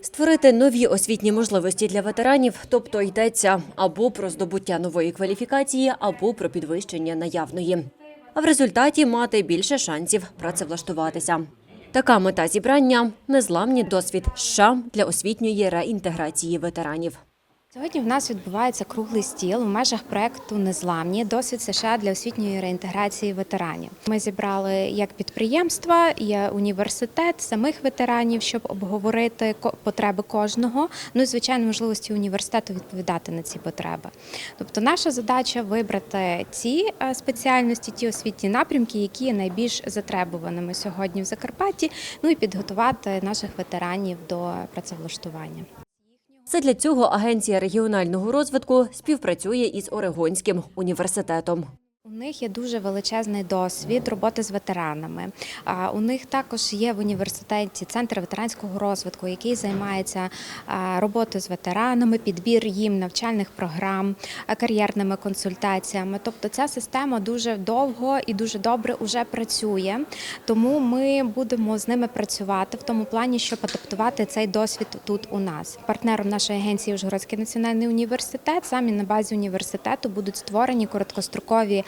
Створити нові освітні можливості для ветеранів, тобто йдеться або про здобуття нової кваліфікації, або про підвищення наявної. А в результаті мати більше шансів працевлаштуватися. Така мета зібрання незламний досвід США для освітньої реінтеграції ветеранів. Сьогодні в нас відбувається круглий стіл в межах проекту Незламні досвід США для освітньої реінтеграції ветеранів. Ми зібрали як підприємства, є університет самих ветеранів, щоб обговорити потреби кожного. Ну і звичайно, можливості університету відповідати на ці потреби. Тобто, наша задача вибрати ці е, спеціальності, ті освітні напрямки, які є найбільш затребуваними сьогодні в Закарпатті. Ну і підготувати наших ветеранів до працевлаштування. Задля цього Агенція регіонального розвитку співпрацює із Орегонським університетом. У них є дуже величезний досвід роботи з ветеранами. У них також є в університеті центр ветеранського розвитку, який займається роботою з ветеранами, підбір їм навчальних програм, кар'єрними консультаціями. Тобто ця система дуже довго і дуже добре вже працює. Тому ми будемо з ними працювати в тому плані, щоб адаптувати цей досвід тут у нас. Партнером нашої агенції Ужгородський національний університет. Самі на базі університету будуть створені короткострокові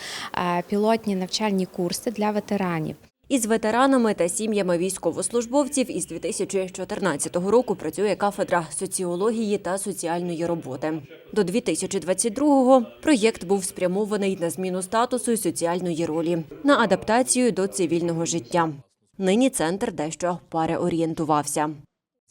пілотні навчальні курси для ветеранів. Із ветеранами та сім'ями військовослужбовців із 2014 року працює кафедра соціології та соціальної роботи. До 2022-го проєкт був спрямований на зміну статусу і соціальної ролі, на адаптацію до цивільного життя. Нині центр дещо переорієнтувався.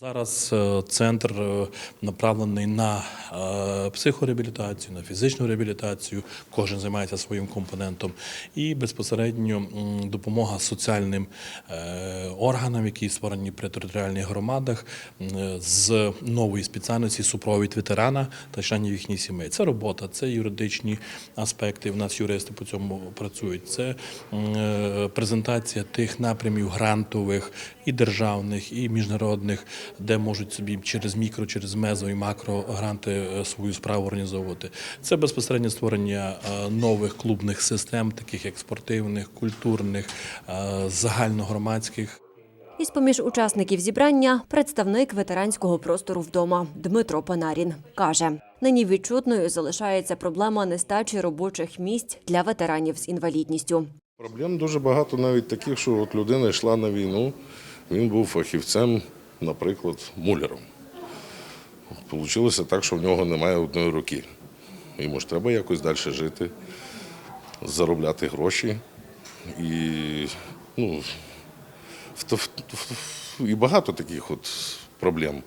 Зараз е, центр е, направлений на е, психореабілітацію, на фізичну реабілітацію. Кожен займається своїм компонентом, і безпосередньо допомога соціальним органам, які створені при територіальних громадах, з нової спеціальності супровід ветерана та членів їхніх сімей. Це робота, це юридичні аспекти. В нас юристи по цьому працюють. Це презентація тих напрямів грантових і державних, і міжнародних, де можуть собі через мікро, через мезо і макро гранти е, свою справу організовувати. Це безпосередньо створення е, нових клубних систем, таких як спортивних, культурних, е, загальногромадських. Із поміж учасників зібрання представник ветеранського простору вдома Дмитро Панарін каже: нині відчутною залишається проблема нестачі робочих місць для ветеранів з інвалідністю. Проблем дуже багато, навіть таких, що от людина йшла на війну, він був фахівцем, наприклад, муляром. Получилося так, що в нього немає одної руки. Йому ж треба якось далі жити, заробляти гроші. І, ну, і багато таких от проблем.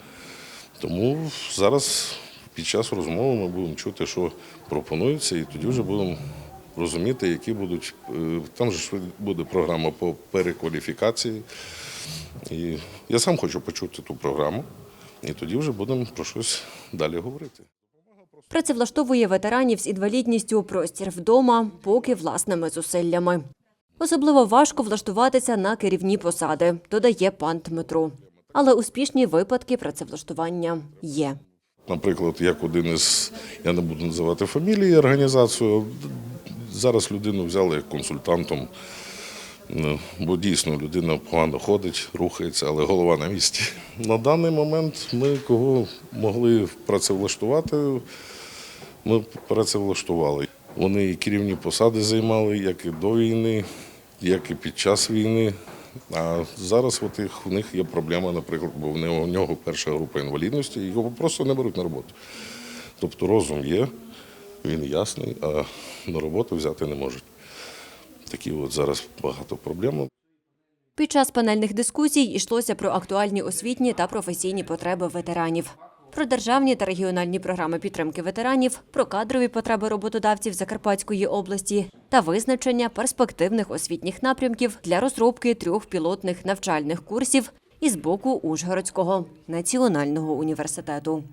Тому зараз під час розмови ми будемо чути, що пропонується, і тоді вже будемо розуміти, які будуть. е, Там же буде програма по перекваліфікації. І я сам хочу почути ту програму, і тоді вже будемо про щось далі говорити. Працевлаштовує ветеранів з інвалідністю простір вдома, поки власними зусиллями. Особливо важко влаштуватися на керівні посади, додає пан Дмитро. Але успішні випадки працевлаштування є. Наприклад, як один із, я не буду називати фамілії, організацію, зараз людину взяли як консультантом, ну, бо дійсно людина погано ходить, рухається, але голова на місці. На даний момент ми кого могли працевлаштувати, ми працевлаштували. Вони і керівні посади займали, як і до війни, як і під час війни. А зараз от їх, у них є проблема, наприклад, бо в у нього перша група інвалідності, його просто не беруть на роботу. Тобто розум є, він ясний, а на роботу взяти не можуть. Такі от зараз багато проблем. Під час панельних дискусій йшлося про актуальні освітні та професійні потреби ветеранів, про державні та регіональні програми підтримки ветеранів, про кадрові потреби роботодавців Закарпатської області та визначення перспективних освітніх напрямків для розробки трьох пілотних навчальних курсів із боку Ужгородського національного університету.